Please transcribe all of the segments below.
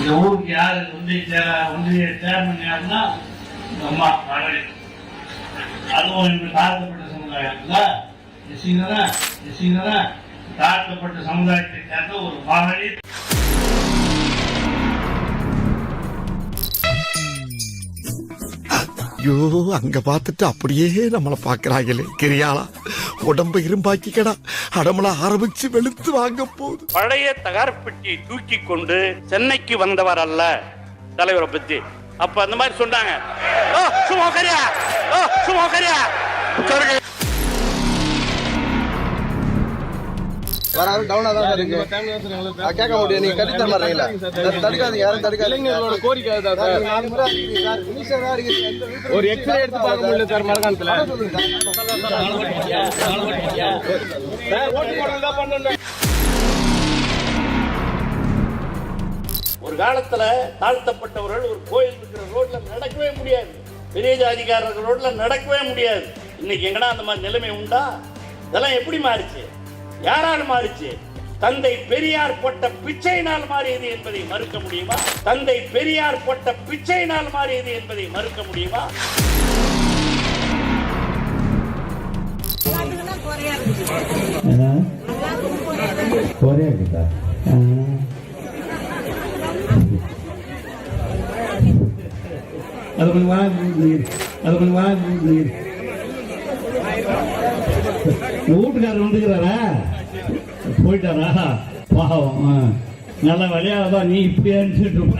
இந்த ஊருக்கு யார் ஒன்றிய சேர ஒன்றிய சேர்மன் யாருன்னா அம்மா மகளிர் அதுவும் இன்று தாழ்த்தப்பட்ட சமுதாயத்துல எஸ்சிங்களா எஸ்சிங்களா தாழ்த்தப்பட்ட சமுதாயத்தை சேர்ந்த ஒரு மகளிர் ஐயோ அங்க பார்த்துட்டு அப்படியே நம்மளை பாக்குறாங்களே கிரியாளா உடம்ப இரும்பாக்கிக்கடா. அடமள ஆரம்பிச்சு வெளுத்து வாங்க போகுது. பழைய தகரப்பெட்டியை தூக்கி கொண்டு சென்னைக்கு வந்தவர் அல்ல தலைவரை பத்தி. அப்ப அந்த மாதிரி சொன்னாங்க. ஓ சும்மா உட்காரியா ஓ சும்மா உட்காரியா உட்காருங்க. வராது டவுனா தான் சார் இருக்கு. கேட்க முடியும் நீங்க கட்டி தர மாட்டீங்களா? தடுக்காதீங்க யாரும் தடுக்காதீங்க. கோரிக்கை சார். Sir, sir. தான் வீட்டுல ஒரு எக்ஸ்ரே எடுத்து பார்க்க முடியல சார் மரகாணத்துல. சார். சார் ஒரு காலத்துல தாழ்த்தப்பட்டவர்கள் ஒரு கோயில் இருக்கிற ரோட்ல நடக்கவே முடியாது. பெரிய ஜாதிக்காரர்கள் ரோட்ல நடக்கவே முடியாது. இன்னைக்கு எங்கடா அந்த மாதிரி நிலைமை உண்டா? இதெல்லாம் எப்படி மாறிச்சு? யாரால் மாறிச்சு? தந்தை பெரியார் போட்ட பிச்சையினால் மாறியது என்பதை மறுக்க முடியுமா? தந்தை பெரியார் போட்ட பிச்சையினால் மாறியது என்பதை மறுக்க முடியுமா? அது கொஞ்சம் வாங்க அது கொஞ்சம் வாங்க. வீட்டுக்காரர் வந்துக்கிறாரா? போயிட்டாரா? பாவம். ஆ. நல்ல வழியாதான் நீ இப்படி அனுப்பிச்சுட்டு இருப்ப.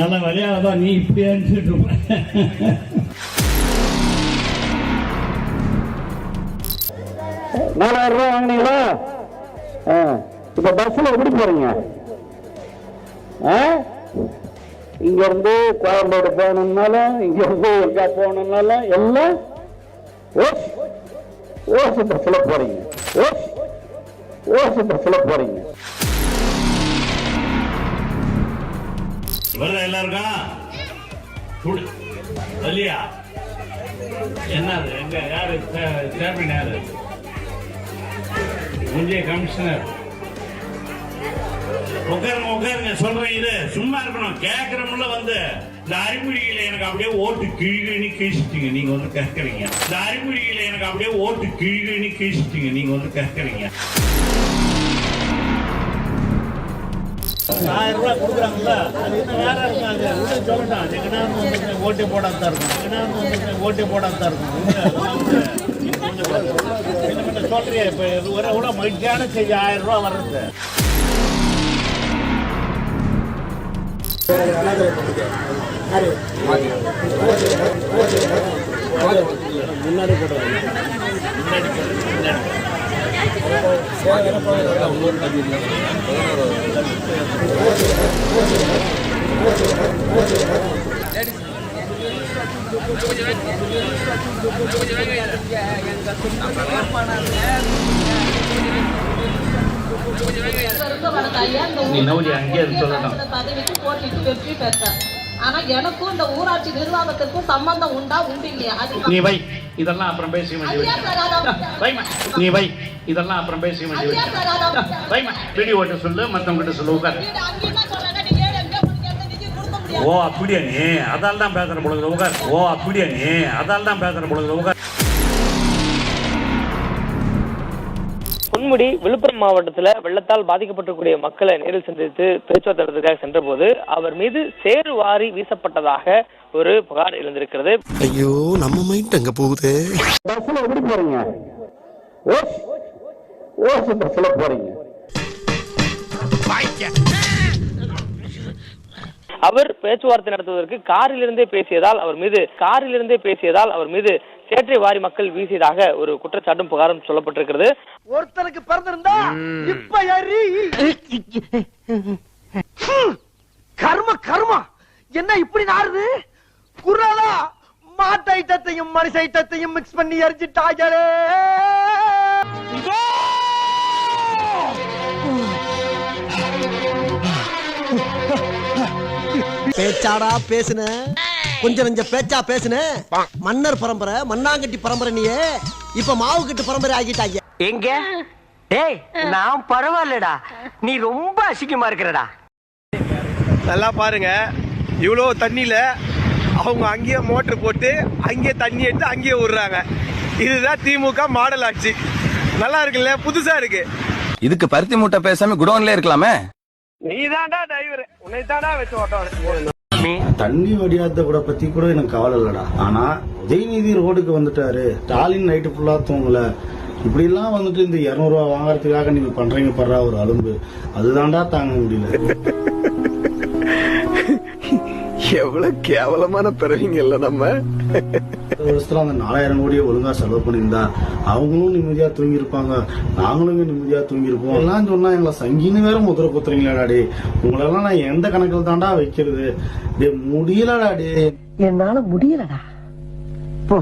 நல்ல வழியாகதான் நீ இப்படி அனுப்பிச்சுட்டு இருப்ப. நாலாயிரம் ரூபாய் வாங்கினீங்களா? இப்ப பஸ்ல எப்படி போறீங்க? இங்க இருந்து கோயம்பேடு போகணும்னாலும் இங்க இருந்து எங்க போகணும்னாலும் எல்லாம் ஓஸ் ஓஸ் பஸ்ல போறீங்க. ஓஸ் ஓஸ் போறீங்க. வருதா எல்லாருக்கும் வலியா என்னது? எங்க யாரு? சேர்மன் யாரு? முந்தைய கமிஷனர். உட்காருங்க உட்காருங்க சொல்றேன் இது சும்மா இருக்கணும். கேட்கறமுள்ள வந்து இந்த அறிகுறிகளை எனக்கு அப்படியே ஓட்டு கிழிகிழி கீழ்ச்சிட்டீங்க. நீங்க வந்து கேட்கறீங்க. இந்த அறிகுறிகளை எனக்கு அப்படியே ஓட்டு கிழிகிழி கீழ்ச்சிட்டீங்க. நீங்க வந்து கேட்கறீங்க. ஆயிரம் ரூபாய் கொடுக்குறாங்கல்ல? அது இன்னும் வேற இருக்காது இன்னும் சொல்லட்டும். எங்கன்னா ஓட்டு போடாம தான் இருக்கும் எங்கன்னா ஓட்டு போடாம தான் இருக்கும் சொல்றியா இப்ப? ஒரு எவ்வளவு மகிழ்ச்சியான செய்தி. ஆயிரம் ரூபாய் வர்றது. முன்னாடி போடுறாங்க முன்னாடி நீ நவுரி அங்கேயே இருந்து சொல்லணும். பதவிக்கு போட்டிட்டு வெற்றி பெற்றேன் ஆனா எனக்கும் இந்த ஊராட்சி நிர்வாகத்திற்கும் சம்பந்தம் உண்டா உண்டு இல்லையா? நீ வை இதெல்லாம் அப்புறம் பேசிக்க அது வேண்டியது நீ வை இதெல்லாம் அப்புறம் பேசிக்க அது வேண்டியது வீடியோ ஓட்ட சொல்லு மத்தவங்க கிட்ட சொல்லு உட்கார் ஓ அப்படியா நீ? அதால் தான் பேசுற பொழுது உட்கார். ஓ அப்படியா நீ? அதால் தான் பேசுற பொழுது உட்கார். பொன்முடி விழுப்புரம் மாவட்டத்துல வெள்ளத்தால் பாதிக்கப்பட்டிருக்கூடிய மக்களை நேரில் சந்தித்து பேச்சுவார்த்தை சென்றபோது அவர் மீது சேறு வாரி வீசப்பட்டதாக ஒரு புகார் எழுந்திருக்கிறது ஐயோ நம்ம மைண்ட் அங்க போகுதே பஸ்ல எப்படி போறீங்க ஓஸ் ஓஸ் பஸ்ல போறீங்க அவர் பேச்சுவார்த்தை நடத்துவதற்கு காரிலிருந்தே பேசியதால் அவர் மீது காரிலிருந்தே பேசியதால் அவர் மீது சேற்றை வாரி மக்கள் வீசியதாக ஒரு குற்றச்சாட்டும் புகாரும் சொல்லப்பட்டிருக்கிறது. ஒருத்தனுக்கு பிறந்திருந்தா இப்ப கர்ம கர்மா. என்ன இப்படி நாறுது? குரலா மாட்டு ஐட்டத்தையும் மனுஷ ஐட்டத்தையும் மிக்ஸ் பண்ணி எரிஞ்சிட்டாங்களே பேச்சாடா பேசுன. கொஞ்சம் நெஞ்ச பேச்சா பேசுன. மன்னர் பரம்பரை மண்ணாங்கட்டி பரம்பரை நீயே. இப்ப மாவு கட்டு பரம்பரை ஆகிட்டாங்க எங்க? டேய் நான் பரவாயில்லடா. நீ ரொம்ப அசிங்கமா இருக்கிறடா. நல்லா பாருங்க. இவ்வளோ தண்ணியில் அவங்க அங்கேயே மோட்டர் போட்டு அங்கேயே தண்ணி எடுத்து அங்கேயே விடுறாங்க. இதுதான் திமுக மாடல் ஆட்சி. நல்லா இருக்குல்ல? புதுசா இருக்கு. இதுக்கு பருத்தி மூட்டை பேசாம குடோன்ல இருக்கலாமே. நீ தான்டா டிரைவர் உன்னை தான்டா வச்சு ஓட்டம் தண்ணி வடியாத கூட பத்தி கூட எனக்கு கவலை இல்லடா. ஆனா உதயநிதி ரோடுக்கு வந்துட்டாரு. ஸ்டாலின் நைட்டு ஃபுல்லா தூங்கல. இப்படி எல்லாம் வந்துட்டு இந்த இருநூறு ரூபா வாங்குறதுக்காக நீங்க பண்றீங்க படுறா ஒரு அலும்பு. அதுதான்டா தாங்க முடியல. எவ்வளவு கேவலமான பிறவிங்க இல்ல நம்ம. வருஷத்துல அந்த நாலாயிரம் கோடியை ஒழுங்கா செலவு பண்ணியிருந்தா அவங்களும் நிம்மதியா தூங்கி இருப்பாங்க நாங்களும் இங்க நிம்மதியா தூங்கி இருப்போம் எல்லாம் சொன்னா எங்களை சங்கின்னு வேற முதிர குத்துறீங்களாடா டே உங்களெல்லாம் நான் எந்த கணக்குல தான்டா வைக்கிறது? டே முடியலடா டே என்னால முடியலடா. போ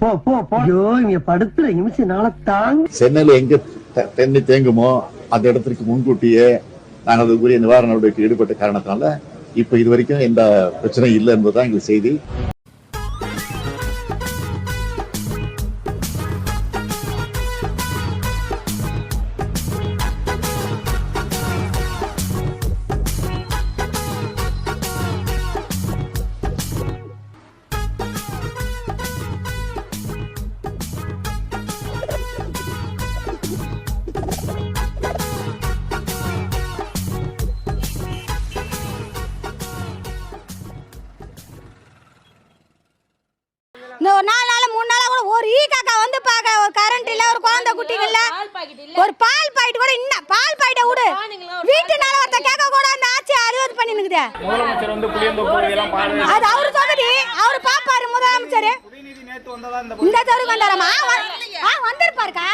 போ போ போ. ஐயோ இங்க படுத்துற நிமிஷம் தாங்க சென்னையில எங்க த- தண்ணி தேங்குமோ அந்த இடத்திற்கு முன்கூட்டியே நாங்கள் அதுக்குரிய நிவாரண நடவடிக்கை ஈடுபட்ட காரணத்தினால இப்ப இது வரைக்கும் எந்த பிரச்சனையும் இல்லை என்பதுதான் எங்களுக்கு செய்தி. ஒரு பால் பாயிட்டு கூட இன்னும் பால் பாயிட்ட விடு. வீட்டு நாள ஒருத்த கேட்க கூட அந்த ஆட்சி அறுபது பண்ணி நிக்குது முதலமைச்சர் வந்து புளியந்தோப்பு இதெல்லாம் பாருங்க அது அவரு தொகுதி அவரு பாப்பாரு முதலமைச்சர். இந்த தெருவுக்கு வந்தாராமா? ஆ, வந்திருப்பாருக்கா?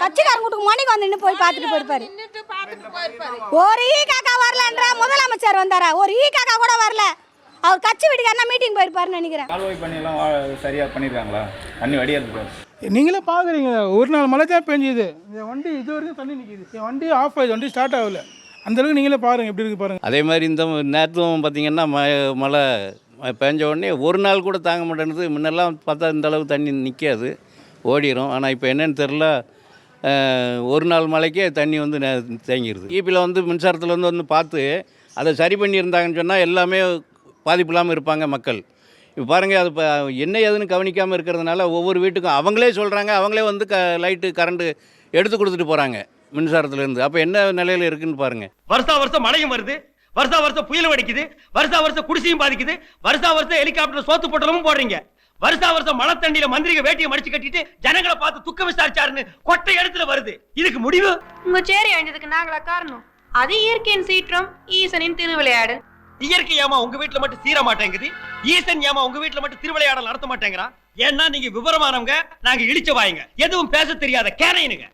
கட்சிக்காரங்க வீட்டுக்கு மணிக்கு வந்து நின்னு போய் பார்த்துட்டு போயிருப்பாரு. ஒரு ஈ காக்கா வரலன்ற முதலமைச்சர் வந்தாரா? ஒரு ஈ காக்கா கூட வரல. அவர் கட்சி வீட்டுக்காரனா மீட்டிங் போயிருப்பாருன்னு நினைக்கிறேன். கால்வாய் பண்ணி எல்லாம் சரியா பண்ணிருக்காங்களா? தண்ணி வடியாது நீங்களே பார்க்குறீங்க ஒரு நாள் மழை தான் பெஞ்சுது. இந்த வண்டி இது வரைக்கும் தண்ணி நிற்கிது என் வண்டி ஆஃப் ஆகுது வண்டி ஸ்டார்ட் ஆகல. அந்தளவுக்கு நீங்களே பாருங்கள் எப்படி இருக்கு பாருங்கள் அதே மாதிரி இந்த நேரத்தும் பார்த்தீங்கன்னா ம மழை பெஞ்ச உடனே ஒரு நாள் கூட தாங்க மாட்டேன்து முன்னெல்லாம் பார்த்தா இந்த அளவு தண்ணி நிற்காது ஓடிடும் ஆனால் இப்போ என்னென்னு தெரில ஒரு நாள் மழைக்கே தண்ணி வந்து நே- தேங்கிடுது ஈபியில் வந்து மின்சாரத்தில் வந்து வந்து பார்த்து அதை சரி பண்ணியிருந்தாங்கன்னு சொன்னால் எல்லாமே பாதிப்பு இல்லாமல் இருப்பாங்க மக்கள். இப்போ பாருங்கள் அது இப்போ என்ன ஏதுன்னு கவனிக்காமல் இருக்கிறதுனால ஒவ்வொரு வீட்டுக்கும் அவங்களே சொல்கிறாங்க அவங்களே வந்து க லைட்டு கரண்ட்டு எடுத்து கொடுத்துட்டு போகிறாங்க மின்சாரத்துலேருந்து. அப்போ என்ன நிலையில் இருக்குன்னு பாருங்கள் வருஷா வருஷம் மழையும் வருது வருஷா வருஷம் புயலும் அடிக்குது வருஷா வருஷம் குடிசையும் பாதிக்குது வருஷா வருஷம் ஹெலிகாப்டர் சோத்து பொட்டலமும் போடுறீங்க. வருஷா வருஷம் மழை தண்ணியில மந்திரிக வேட்டியை மடிச்சு கட்டிட்டு ஜனங்களை பார்த்து துக்க விசாரிச்சாருன்னு கொட்டை இடத்துல வருது. இதுக்கு முடிவு? உங்க சேரி அழிஞ்சதுக்கு நாங்களா காரணம்? அது இயற்கையின் சீற்றம் ஈசனின் திருவிளையாடு. இயற்கை ஏமா உங்க வீட்டுல மட்டும் சீர மாட்டேங்குது. ஈசன் ஏமா உங்க வீட்டுல மட்டும் திருவிளையாடல் நடத்த மாட்டேங்கிறான் ஏன்னா நீங்க விவரமானவங்க நாங்க இழிச்ச வாயுங்க. எதுவும் பேச தெரியாத கேனையனுங்க.